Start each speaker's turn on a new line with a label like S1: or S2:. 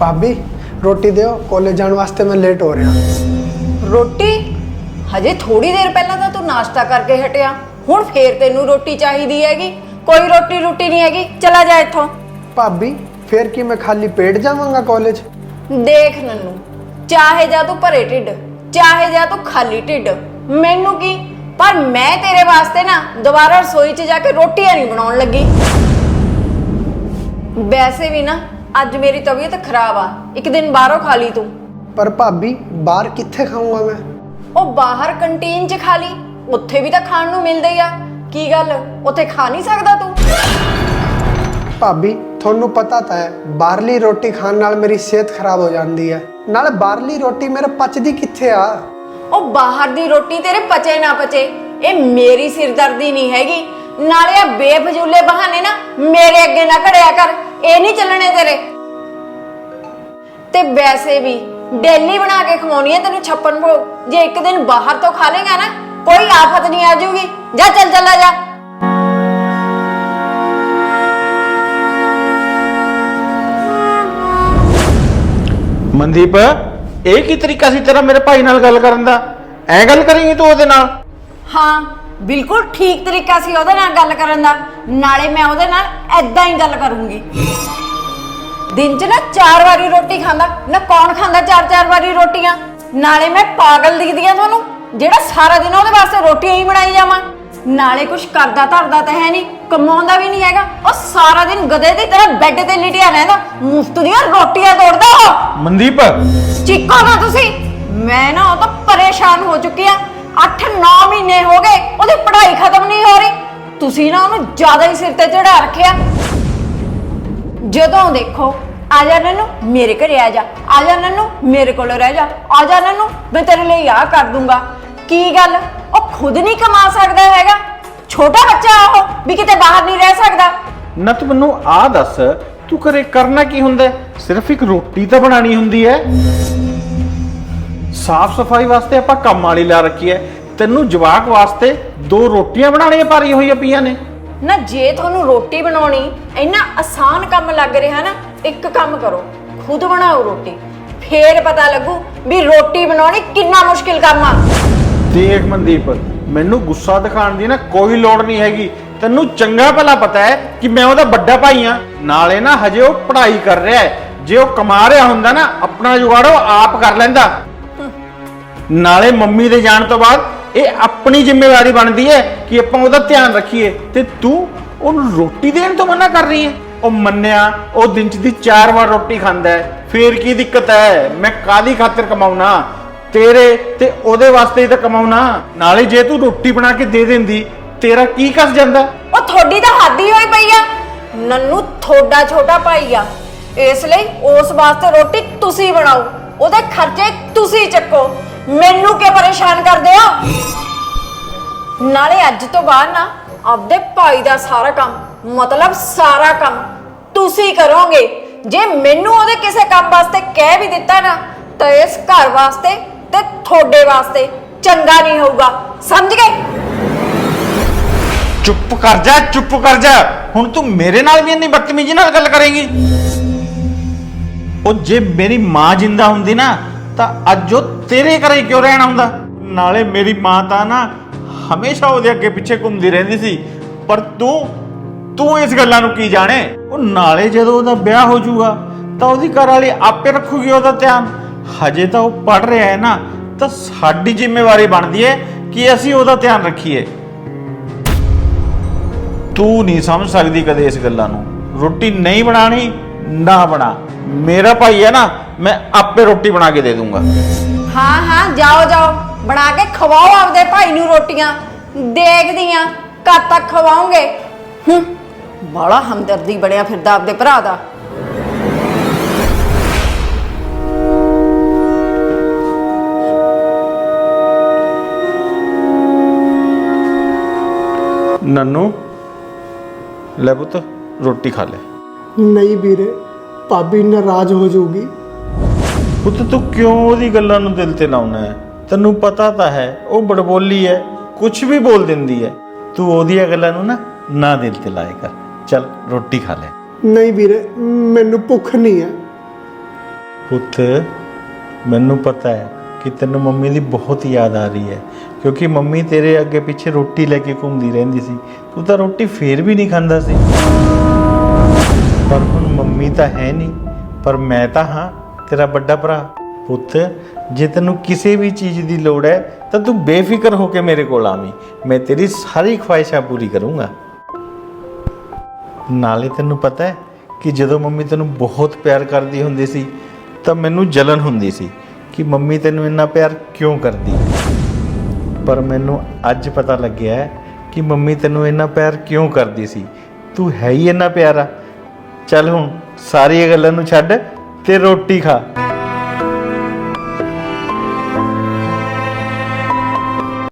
S1: ਭਾਬੀ ਰੋਟੀ ਦਿਓ ਕਾਲਜ ਜਾਣ ਵਾਸਤੇ ਮੈਂ ਲੇਟ ਹੋ ਰਿਹਾ।
S2: ਰੋਟੀ? ਹਜੇ ਥੋੜੀ ਦੇਰ ਪਹਿਲਾਂ ਤਾਂ ਤੂੰ ਨਾਸ਼ਤਾ ਕਰਕੇ ਹਟਿਆ। ਹੁਣ ਫੇਰ ਤੈਨੂੰ ਰੋਟੀ ਚਾਹੀਦੀ ਹੈਗੀ। ਕੋਈ ਰੋਟੀ ਰੋਟੀ ਨਹੀਂ ਹੈਗੀ। ਚਲਾ ਜਾ ਇੱਥੋਂ।
S1: ਭਾਬੀ ਫੇਰ ਕੀ ਮੈਂ ਖਾਲੀ ਪੇਟ ਜਾਵਾਂਗਾ ਕਾਲਜ
S2: ਦੇਖ ਨੰਨੂ ਚਾਹੇ ਜਾ ਤੂੰ ਭਰੇ ਢਿੱਡ ਚਾਹੇ ਜਾ ਤੂੰ ਖਾਲੀ ਢਿੱਡ ਮੈਨੂੰ ਕੀ? ਪਰ ਮੈਂ ਤੇਰੇ ਵਾਸਤੇ ਨਾ ਦੁਬਾਰਾ ਰਸੋਈ 'ਚ ਜਾ ਕੇ ਰੋਟੀਆਂ ਨਹੀਂ ਬਣਾਉਣ ਲੱਗੀ। ਵੈਸੇ ਵੀ ਨਾ ਅੱਜ ਮੇਰੀ ਤਬੀਅਤ ਖਰਾਬ ਆ। ਇੱਕ ਦਿਨ ਬਾਹਰੋਂ ਖਾ ਲਈ ਤੂੰ।
S1: ਪਰ ਭਾਬੀ ਬਾਹਰ ਕਿੱਥੇ ਖਾਊਂਗਾ ਮੈਂ?
S2: ਉਹ ਬਾਹਰ ਕੰਟੀਨ 'ਚ ਖਾ ਲਈ। ਉੱਥੇ ਵੀ ਤਾਂ ਖਾਣ ਨੂੰ ਮਿਲਦਾ ਹੀ ਆ। ਕੀ ਗੱਲ? ਉੱਥੇ ਖਾ ਨਹੀਂ ਸਕਦਾ ਤੂੰ?
S1: ਭਾਬੀ ਤੁਹਾਨੂੰ ਪਤਾ ਤਾਂ ਹੈ ਬਾਹਰਲੀ ਰੋਟੀ ਖਾਣ ਨਾਲ ਮੇਰੀ ਸਿਹਤ ਖਰਾਬ ਹੋ ਜਾਂਦੀ ਹੈ। ਨਾਲ ਬਾਹਰਲੀ ਰੋਟੀ ਮੇਰੇ ਪਚਦੀ ਕਿੱਥੇ ਆ?
S2: ਉਹ ਬਾਹਰ ਦੀ ਰੋਟੀ ਤੇਰੇ ਪਚੇ ਨਾ ਪਚੇ। ਇਹ ਮੇਰੀ ਸਿਰਦਰਦੀ ਨਹੀਂ ਹੈਗੀ। ਨਾਲੇ ਆ ਬੇਫਜ਼ੂਲੇ ਬਹਾਨੇ ਨਾ ਮੇਰੇ ਅੱਗੇ ਨਾ ਖੜਿਆ ਕਰ। ਇਹ ਨਹੀਂ ਚੱਲਣੇ ਤੇਰੇ। ਤੇ ਵੈਸੇ ਵੀ ਡੇਲੀ ਬਣਾ ਕੇ ਖਵਾਉਣੀ ਹੈ ਤੈਨੂੰ ਛੱਪਨ ਭੋਗ। ਜੇ ਇੱਕ ਦਿਨ ਬਾਹਰ ਤੋਂ ਖਾ ਲੇਗਾ ਨਾ ਕੋਈ ਆਫਤ ਨਹੀਂ ਆਜੂਗੀ ਜਾ ਚੱਲ ਚੱਲਾ ਜਾ।
S3: ਮਨਦੀਪ ਇਹ ਕੀ ਤਰੀਕਾ ਸੀ ਤੇਰਾ ਮੇਰੇ ਭਾਈ ਨਾਲ ਗੱਲ ਕਰਨ ਦਾ? ਐ ਗੱਲ ਕਰੇਂਗੀ ਤੂੰ ਉਹਦੇ ਨਾਲ?
S2: ਹਾਂ ਬਿਲਕੁਲ ਠੀਕ ਤਰੀਕਾ ਸੀ ਉਹਦੇ ਨਾਲ ਗੱਲ ਕਰਨ ਦਾ। ਨਾਲੇ ਮੈਂ ਉਹਦੇ ਨਾਲ ਐਦਾਂ ਹੀ ਗੱਲ ਕਰੂੰਗੀ। ਦਿਨ 'ਚ ਨਾ ਚਾਰ ਵਾਰੀ ਰੋਟੀ ਖਾਂਦਾ ਨਾ ਕੌਣ ਖਾਂਦਾ ਚਾਰ ਚਾਰ ਵਾਰੀ ਰੋਟੀਆਂ? ਨਾਲੇ ਮੈਂ ਪਾਗਲ ਦਿਖਦੀ ਆ ਤੁਹਾਨੂੰ ਜਿਹੜਾ ਸਾਰਾ ਦਿਨ ਉਹਦੇ ਵਾਸਤੇ ਰੋਟੀਆਂ ਹੀ ਬਣਾਈ ਜਾਵਾਂ। ਨਾਲੇ ਕੁਛ ਕਰਦਾ ਧਰਦਾ ਤਾਂ ਹੈ ਨਹੀਂ ਕਮਾਉਂਦਾ ਵੀ ਨਹੀਂ ਹੈਗਾ। ਉਹ ਸਾਰਾ ਦਿਨ ਗਧੇ ਦੀ ਤਰ੍ਹਾਂ ਬੈੱਡ ਤੇ ਲਿਟਿਆ ਰਹਿੰਦਾ ਮੁਫਤ ਦੀਆਂ ਰੋਟੀਆਂ ਤੋੜਦਾ ਉਹ।
S3: ਮਨਦੀਪ!
S2: ਚੀਕੋ ਨਾ ਤੁਸੀਂ। ਮੈਂ ਨਾ ਉਹ ਤਾਂ ਪਰੇਸ਼ਾਨ ਹੋ ਚੁੱਕੀ ਆ। 8-9 ਮਹੀਨੇ ਹੋ ਗਏ ਉਹਦੀ ਪੜ੍ਹਾਈ ਖਤਮ ਨਹੀਂ ਹੋ ਰਹੀ। ਤੁਸੀਂ ਨਾ ਉਹਨੂੰ ਜ਼ਿਆਦਾ ਹੀ ਸਿਰ ਤੇ ਚੜਾ ਰੱਖਿਆ। ਜਦੋਂ ਦੇਖੋ, ਆ ਜਾ ਨੰਨੂ, ਮੇਰੇ ਘਰੇ ਆ ਜਾ। ਆ ਜਾ ਨੰਨੂ, ਮੇਰੇ ਕੋਲ ਰਹਿ ਜਾ। ਆ ਜਾ ਨੰਨੂ, ਮੈਂ ਤੇਰੇ ਲਈ ਆ ਕਰ ਦੂੰਗਾ। ਕੀ ਗੱਲ? ਉਹ ਖੁਦ ਨਹੀਂ ਕਮਾ ਸਕਦਾ ਹੈਗਾ। ਛੋਟਾ ਬੱਚਾ ਆ ਉਹ, ਵੀ ਕਿਤੇ ਬਾਹਰ ਨਹੀਂ ਰਹਿ ਸਕਦਾ।
S3: ਨਾ ਤੂੰ ਮੈਨੂੰ ਆ ਦੱਸ, ਤੂੰ ਘਰੇ ਕਰਨਾ ਕੀ ਹੁੰਦਾ ਹੈ? ਸਿਰਫ ਇੱਕ ਰੋਟੀ ਤਾਂ ਬਣਾਣੀ ਹੁੰਦੀ ਹੈ। ਸਾਫ਼ ਸਫ਼ਾਈ ਵਾਸਤੇ ਆਪਾਂ ਕੰਮ ਵਾਲੀ ਲਾ ਰੱਖੀ ਹੈ। ਤੈਨੂੰ ਜਵਾਕ ਵਾਸਤੇ ਦੋ ਰੋਟੀਆਂ ਬਣਾਉਣੀਆਂ ਪਾਰੀਆਂ ਹੋਈਆਂ ਪਈਆਂ ਨੇ।
S2: ਨਾ ਜੇ ਤੁਹਾਨੂੰ ਰੋਟੀ ਬਣਾਉਣੀ ਇੰਨਾ ਆਸਾਨ ਕੰਮ ਲੱਗ ਰਿਹਾ ਨਾ ਇੱਕ ਕੰਮ ਕਰੋ ਖੁਦ ਬਣਾਓ ਰੋਟੀ। ਫੇਰ ਪਤਾ ਲੱਗੂ ਵੀ ਰੋਟੀ ਬਣਾਉਣੀ ਕਿੰਨਾ ਮੁਸ਼ਕਿਲ ਕੰਮ ਆ।
S3: ਦੇਖ ਮਨਦੀਪ ਮੈਨੂੰ ਗੁੱਸਾ ਦਿਖਾਉਣ ਦੀ ਨਾ ਕੋਈ ਲੋੜ ਨਹੀਂ ਹੈਗੀ। ਤੈਨੂੰ ਚੰਗਾ ਭਲਾ ਪਤਾ ਹੈ ਕਿ ਮੈਂ ਉਹਦਾ ਵੱਡਾ ਭਾਈ ਆ ਨਾਲੇ ਨਾ ਹਜੇ ਉਹ ਪੜ੍ਹਾਈ ਕਰ ਰਿਹਾ ਹੈ। ਜੇ ਉਹ ਕਮਾ ਰਿਹਾ ਹੁੰਦਾ ਨਾ ਆਪਣਾ ਜੁਗਾੜ ਉਹ ਆਪ ਕਰ ਲੈਂਦਾ। ਨਾਲੇ ਮੰਮੀ ਦੇ ਜਾਣ ਤੋਂ ਬਾਅਦ ਇਹ ਆਪਣੀ ਜ਼ਿੰਮੇਵਾਰੀ ਬਣਦੀ ਹੈ ਕਿ ਆਪਾਂ ਉਹਦਾ ਧਿਆਨ ਰੱਖੀਏ ਤੇ ਤੂੰ ਉਹਨੂੰ ਰੋਟੀ ਦੇਣ ਤੋਂ ਮਨਾ ਕਰ ਰਹੀ ਹੈ। ਉਹ ਮੰਨਿਆ, ਉਹ ਦਿਨ ਚ ਦੀ ਚਾਰ ਵਾਰ ਰੋਟੀ ਖਾਂਦਾ ਹੈ। ਫੇਰ ਕੀ ਦਿੱਕਤ ਹੈ? ਮੈਂ ਕਾਦੀ ਖਾਤਰ ਕਮਾਉਣਾ? ਤੇਰੇ ਤੇ ਉਹਦੇ ਵਾਸਤੇ ਹੀ ਤਾਂ ਕਮਾਉਣਾ। ਨਾਲੇ ਜੇ ਤੂੰ ਰੋਟੀ ਬਣਾ ਕੇ ਦੇ ਦਿੰਦੀ, ਤੇਰਾ ਕੀ ਕਸ ਜਾਂਦਾ?
S2: ਉਹ ਤੁਹਾਡੀ ਤਾਂ ਹੱਦ ਹੀ ਹੋਈ ਪਈ ਆ। ਨੰਨੂ ਤੁਹਾਡਾ ਛੋਟਾ ਭਾਈ ਆ। ਇਸ ਲਈ ਉਸ ਵਾਸਤੇ ਰੋਟੀ ਤੁਸੀਂ ਬਣਾਓ। ਉਹਦੇ ਖਰਚੇ ਤੁਸੀਂ ਚੱਕੋ। ਮੈਨੂੰ ਕਿਉਂ ਪਰੇਸ਼ਾਨ ਕਰਦੇ ਹੋ? ਨਾਲੇ ਅੱਜ ਤੋਂ ਬਾਅਦ ਨਾ ਆਪਦੇ ਭਾਈ ਦਾ ਸਾਰਾ ਕੰਮ, ਮਤਲਬ ਸਾਰਾ ਕੰਮ ਤੁਸੀਂ ਕਰੋਗੇ। ਜੇ ਮੈਨੂੰ ਉਹਦੇ ਕਿਸੇ ਕੰਮ ਵਾਸਤੇ ਕਹਿ ਵੀ ਦਿੱਤਾ ਨਾ, ਤਾਂ ਇਸ ਘਰ ਵਾਸਤੇ ਤੇ ਤੁਹਾਡੇ ਵਾਸਤੇ ਚੰਗਾ ਨਹੀਂ ਹੋਊਗਾ। ਸਮਝ ਗਏ?
S3: ਚੁੱਪ ਕਰ ਜਾ, ਚੁੱਪ ਕਰ ਜਾ। ਹੁਣ ਤੂੰ ਮੇਰੇ ਨਾਲ ਵੀ ਇੰਨੀ ਬਦਤਮੀਜ਼ੀ ਨਾਲ ਗੱਲ ਕਰੇਂਗੀ। ਉਹ ਜੇ ਮੇਰੀ ਮਾਂ ਜਿੰਦਾ ਹੁੰਦੀ ਨਾ, ਤਾਂ ਅੱਜ ਉਹ ਤੇਰੇ ਘਰੇ ਕਿਉਂ ਰਹਿਣਾ ਹੁੰਦਾ? ਨਾਲੇ ਮੇਰੀ ਮਾਂ ਤਾਂ ਨਾ ਹਮੇਸ਼ਾ ਉਹਦੇ ਅੱਗੇ ਪਿੱਛੇ ਘੁੰਮਦੀ ਰਹਿੰਦੀ ਸੀ। ਪਰ ਤੂੰ ਤੂੰ ਇਸ ਗੱਲਾਂ ਨੂੰ ਕੀ ਜਾਣੇ? ਉਹ ਨਾਲੇ ਜਦੋਂ ਉਹਦਾ ਵਿਆਹ ਹੋ ਜਾਊਗਾ, ਤਾਂ ਉਹਦੀ ਘਰ ਵਾਲੀ ਆਪੇ ਰੱਖੂਗੀ ਉਹਦਾ ਧਿਆਨ। ਹਜੇ ਤਾਂ ਉਹ ਪੜ ਰਿਹਾ ਹੈ ਨਾ, ਤਾਂ ਸਾਡੀ ਜ਼ਿੰਮੇਵਾਰੀ ਬਣਦੀ ਹੈ ਕਿ ਅਸੀਂ ਉਹਦਾ ਧਿਆਨ ਰੱਖੀਏ। ਤੂੰ ਨਹੀਂ ਸਮਝ ਸਕਦੀ ਕਦੇ ਇਸ ਗੱਲਾਂ ਨੂੰ। ਰੋਟੀ ਨਹੀਂ ਬਣਾਣੀ ਨਾ ਬਣਾ। ਮੇਰਾ ਭਾਈ ਹੈ ਨਾ, ਮੈਂ ਆਪੇ ਰੋਟੀ ਬਣਾ ਕੇ ਦੇ ਦੂੰਗਾ।
S2: ਹਾਂ ਹਾਂ ਜਾਓ ਜਾਓ। ਬਣਾ ਕੇ ਖਵਾਓ ਆਪਦੇ ਭਾਈ ਨੂੰ ਰੋਟੀਆਂ। ਦੇਖਦੀ ਆ ਕਦ ਤੱਕ ਖਵਾਉਂਗੇ। ਹੂੰ ਬੜਾ ਹਮਦਰਦੀ ਬਣਿਆ ਫਿਰਦਾ ਆਪਦੇ ਭਰਾ ਦਾ।
S3: ਨੰਨੂ ਲੈ ਪੁੱਤ ਰੋਟੀ ਖਾ ਲੈ।
S1: ਨਹੀਂ ਵੀਰੇ ਭਾਬੀ ਨਾਰਾਜ਼ ਹੋ ਜਾਊਗੀ।
S3: ਪੁੱਤ ਤੂੰ ਕਿਉਂ ਉਹਦੀ ਗੱਲਾਂ ਨੂੰ ਦਿਲ ਤੇ ਲਾਉਣਾ ਹੈ? ਤੈਨੂੰ ਪਤਾ ਤਾਂ ਹੈ ਉਹ ਬੜਬੋਲੀ ਹੈ ਕੁਝ ਵੀ ਬੋਲ ਦਿੰਦੀ ਹੈ। ਤੂੰ ਉਹਦੀਆਂ ਗੱਲਾਂ ਨੂੰ ਨਾ ਨਾ ਦਿਲ ਤੇ ਲਾਇਆ ਕਰ। ਚੱਲ ਰੋਟੀ ਖਾ ਲੈ।
S1: ਨਹੀਂ ਵੀਰੇ ਮੈਨੂੰ ਭੁੱਖ ਨਹੀਂ ਹੈ।
S3: ਪੁੱਤ ਮੈਨੂੰ ਪਤਾ ਹੈ ਕਿ ਤੈਨੂੰ ਮੰਮੀ ਦੀ ਬਹੁਤ ਯਾਦ ਆ ਰਹੀ ਹੈ ਕਿਉਂਕਿ ਮੰਮੀ ਤੇਰੇ ਅੱਗੇ ਪਿੱਛੇ ਰੋਟੀ ਲੈ ਕੇ ਘੁੰਮਦੀ ਰਹਿੰਦੀ ਸੀ। ਤੂੰ ਤਾਂ ਰੋਟੀ ਫੇਰ ਵੀ ਨਹੀਂ ਖਾਂਦਾ ਸੀ। ਪਰ ਹੁਣ ਮੰਮੀ ਤਾਂ ਹੈ ਨਹੀਂ ਪਰ ਮੈਂ ਤਾਂ ਹਾਂ। ਤੇਰਾ ਵੱਡਾ ਭਰਾ, ਪੁੱਤ, ਜੇ ਤੈਨੂੰ ਕਿਸੇ ਵੀ ਚੀਜ਼ ਦੀ ਲੋੜ ਹੈ, ਤਾਂ ਤੂੰ ਬੇਫਿਕਰ ਹੋ ਕੇ ਮੇਰੇ ਕੋਲ ਆਵੀਂ। ਮੈਂ ਤੇਰੀ ਸਾਰੀ ਖੁਆਇਸ਼ਾਂ ਪੂਰੀ ਕਰੂੰਗਾ। ਨਾਲੇ ਤੈਨੂੰ ਪਤਾ ਹੈ ਕਿ ਜਦੋਂ ਮੰਮੀ ਤੈਨੂੰ ਬਹੁਤ ਪਿਆਰ ਕਰਦੀ ਹੁੰਦੀ ਸੀ, ਤਾਂ ਮੈਨੂੰ ਜਲਨ ਹੁੰਦੀ ਸੀ ਕਿ ਮੰਮੀ ਤੈਨੂੰ ਇੰਨਾ ਪਿਆਰ ਕਿਉਂ ਕਰਦੀ। ਪਰ ਮੈਨੂੰ ਅੱਜ ਪਤਾ ਲੱਗਿਆ ਕਿ ਮੰਮੀ ਤੈਨੂੰ ਇੰਨਾ ਪਿਆਰ ਕਿਉਂ ਕਰਦੀ ਸੀ। ਤੂੰ ਹੈ ਹੀ ਇੰਨਾ ਪਿਆਰਾ। ਚੱਲ ਹੁਣ ਸਾਰੀਆਂ ਗੱਲਾਂ ਨੂੰ ਛੱਡ ਤੇ ਰੋਟੀ ਖਾ।